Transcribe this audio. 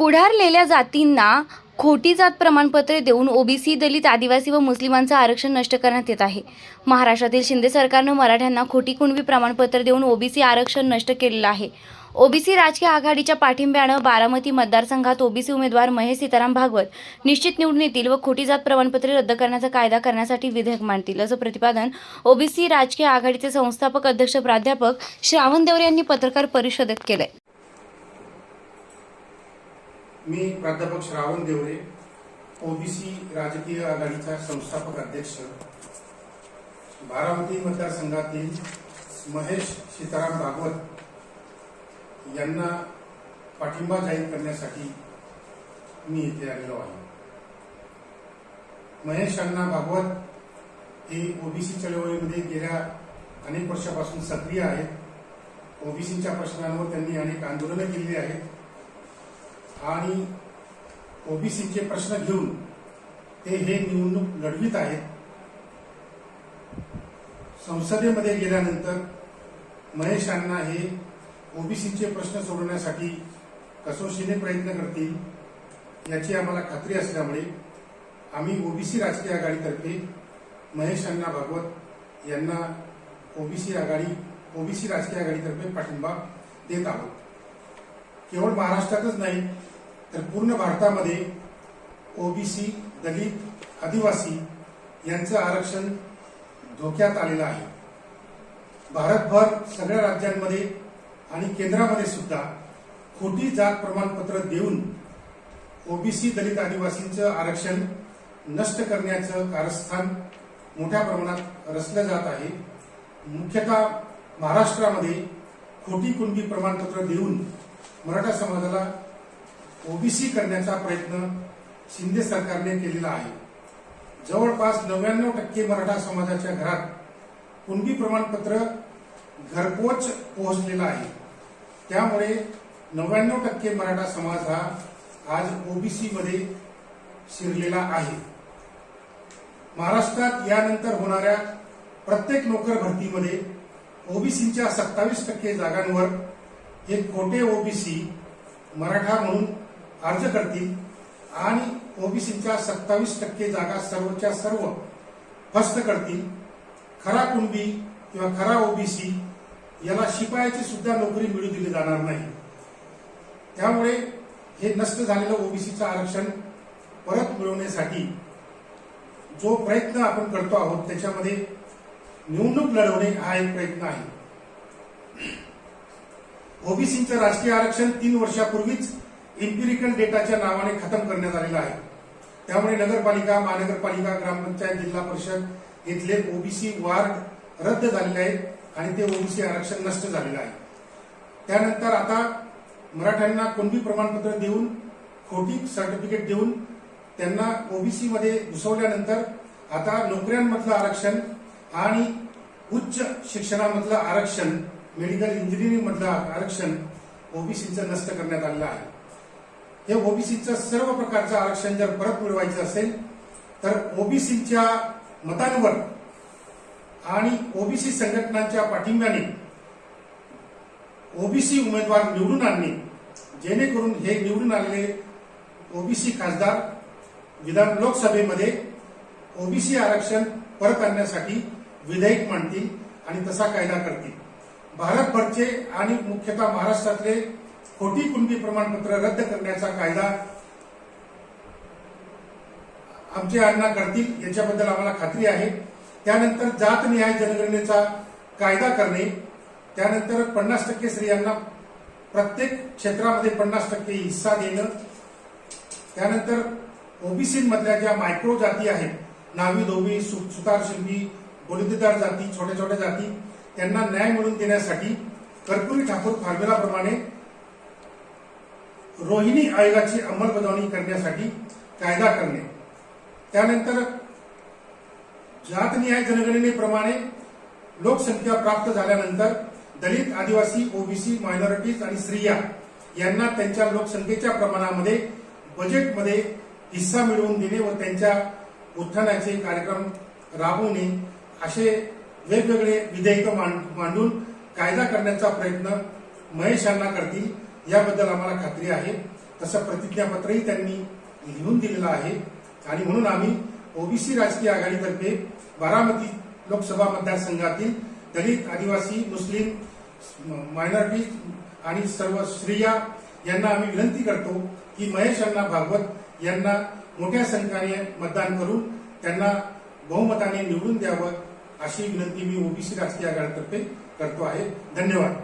पुढारलेल्या जातींना खोटी जात प्रमाणपत्रे देऊन ओबीसी दलित आदिवासी व मुस्लिमांचं आरक्षण नष्ट करण्यात येत आहे. महाराष्ट्रातील शिंदे सरकारनं मराठ्यांना खोटी कुणबी प्रमाणपत्र देऊन ओबीसी आरक्षण नष्ट केलेलं आहे. ओबीसी राजकीय आघाडीच्या पाठिंब्यानं बारामती मतदारसंघात ओबीसी उमेदवार महेश सीताराम भागवत निश्चित निवडून येतील व खोटी जात प्रमाणपत्रे रद्द करण्याचा कायदा करण्यासाठी विधेयक मांडतील असं प्रतिपादन ओबीसी राजकीय आघाडीचे संस्थापक अध्यक्ष प्राध्यापक श्रावण देवरे यांनी पत्रकार परिषदेत केलंय. मी प्राध्यापक श्रावण देवरे ओबीसी राजकीय आघाडीचा संस्थापक अध्यक्ष. बारामती मतदारसंघातील महेश सीताराम भागवत यांना पाठिंबा जाहीर करण्यासाठी मी इथे आलेलो आहे. महेश अण्णा भागवत हे ओबीसी चळवळीमध्ये गेल्या अनेक वर्षापासून सक्रिय आहेत. ओबीसीच्या प्रश्नांवर त्यांनी अनेक आंदोलनं केली आहेत. आणि ओबीसीचे प्रश्न घेऊन ते हे निवडणूक लढवित आहेत. संसदेमध्ये गेल्यानंतर महेश अण्णा हे ओबीसीचे प्रश्न सोडवण्यासाठी कसोशीने प्रयत्न करतील याची आम्हाला खात्री असल्यामुळे आम्ही ओबीसी राजकीय आघाडीतर्फे महेश अण्णा भागवत यांना ओबीसी आघाडी ओबीसी राजकीय आघाडीतर्फे पाठिंबा देत आहोत. केवळ महाराष्ट्रातच नाही तर पूर्ण भारतामध्ये ओबीसी दलित आदिवासी यांचं आरक्षण धोक्यात आलेलं आहे. भारतभर सगळ्या राज्यांमध्ये आणि केंद्रामध्ये सुद्धा खोटी जात प्रमाणपत्र देऊन ओबीसी दलित आदिवासींचं आरक्षण नष्ट करण्याचं कारस्थान मोठ्या प्रमाणात रचलं जात आहे. मुख्यतः महाराष्ट्रामध्ये खोटी कुणबी प्रमाणपत्र देऊन मराठा समाजाला ओबीसी करण्याचा प्रयत्न शिंदे सरकारने केलेला आहे. जवळपास नव्याण्णव टक्के मराठा समाजाच्या घरात कुणबी प्रमाणपत्र घरपोच पोहोचलेलं आहे. त्यामुळे नव्याण्णव टक्के मराठा समाज हा आज ओबीसीमध्ये शिरलेला आहे. महाराष्ट्रात यानंतर होणाऱ्या प्रत्येक नोकर भरतीमध्ये ओबीसीच्या सत्तावीस टक्के जागांवर हे खोटे ओबीसी मराठा म्हणून अर्ज करतील आणि ओबीसीच्या सत्तावीस टक्के जागा सर्वच्या सर्व फस्त करतील. खरा कुणबी किंवा खरा ओबीसी याला शिपायाची सुद्धा नोकरी मिळू दिली जाणार नाही. त्यामुळे हे नष्ट झालेलं ओबीसीचं आरक्षण परत मिळवण्यासाठी जो प्रयत्न आपण करतो आहोत त्याच्यामध्ये निवडणूक लढवणे हा एक प्रयत्न आहे. ओबीसीचं राजकीय आरक्षण तीन वर्षापूर्वीच इम्पिरिकल डेटाच्या नावाने खतम करण्यात आलेलं आहे. त्यामुळे नगरपालिका महानगरपालिका ग्रामपंचायत जिल्हा परिषद इथले ओबीसी वार्ड रद्द झालेले आहेत आणि ते ओबीसी आरक्षण नष्ट झालेलं आहे. त्यानंतर आता मराठ्यांना कोणती प्रमाणपत्र देऊन खोटी सर्टिफिकेट देऊन त्यांना ओबीसी मध्ये घुसवल्यानंतर आता नोकऱ्यांमधलं आरक्षण आणि उच्च शिक्षणामधलं आरक्षण मेडिकल इंजिनिअरिंग मधलं आरक्षण ओबीसीचं नष्ट करण्यात आलेलं आहे. हे ओबीसीचं सर्व प्रकारचं आरक्षण जर परत मिळवायचं असेल तर ओबीसीच्या मतांवर आणि ओबीसी संघटनांच्या पाठिंब्याने ओबीसी उमेदवार निवडून आणणे जेणेकरून हे निवडून आलेले ओबीसी खासदार विधान लोकसभेमध्ये ओबीसी आरक्षण परत आणण्यासाठी विधेयक मांडतील आणि तसा कायदा करतील. भारतभरचे आणि मुख्यतः महाराष्ट्रातले खोटी कुणबी प्रमाणपत्र रद्द करण्याचा कायदा आमचे अण्णा करतील याच्याबद्दल आम्हाला खात्री आहे. त्यानंतर जातनिहाय जनगणनेचा कायदा करणे त्यानंतर पन्नास टक्के स्त्रियांना प्रत्येक क्षेत्रामध्ये पन्नास टक्के हिस्सा देणं त्यानंतर ओबीसीमधल्या ज्या मायक्रो जाती आहेत नावी धोबी सुतार शिल्पी बलुतेदार जाती छोट्या छोट्या जाती त्यांना न्याय मिळवून देण्यासाठी कर्पुरी ठाकूर फॉर्म्युलाप्रमाणे रोहिणी आयोगाची अंमलबजावणी करण्यासाठी कायदा करणे. त्यानंतर जातनिहाय जनगणनेप्रमाणे लोकसंख्या प्राप्त झाल्यानंतर दलित आदिवासी ओबीसी मायनॉरिटीज आणि स्त्रिया यांना त्यांच्या लोकसंख्येच्या प्रमाणामध्ये बजेटमध्ये हिस्सा मिळवून देणे व त्यांच्या उत्थानाचे कार्यक्रम राबवणे असे वेगवेगळे विधेयक मांड- मांडून कायदा करण्याचा प्रयत्न महेश यांना करतील याबद्दल आम्हाला खात्री आहे. तसं प्रतिज्ञापत्रही त्यांनी लिहून दिलेलं आहे. आणि म्हणून आम्ही ओबीसी राजकीय आघाडीतर्फे बारामती लोकसभा मतदारसंघातील दलित आदिवासी मुस्लिम मायनॉरिटी आणि सर्व स्त्रिया यांना आम्ही विनंती करतो की महेश अण्णा भागवत यांना मोठ्या संख्येने मतदान करून त्यांना बहुमताने निवडून द्यावं. अशी विनंती मी ओबीसी राष्ट्रीय आघाडीतर्फे करतो आहे. धन्यवाद.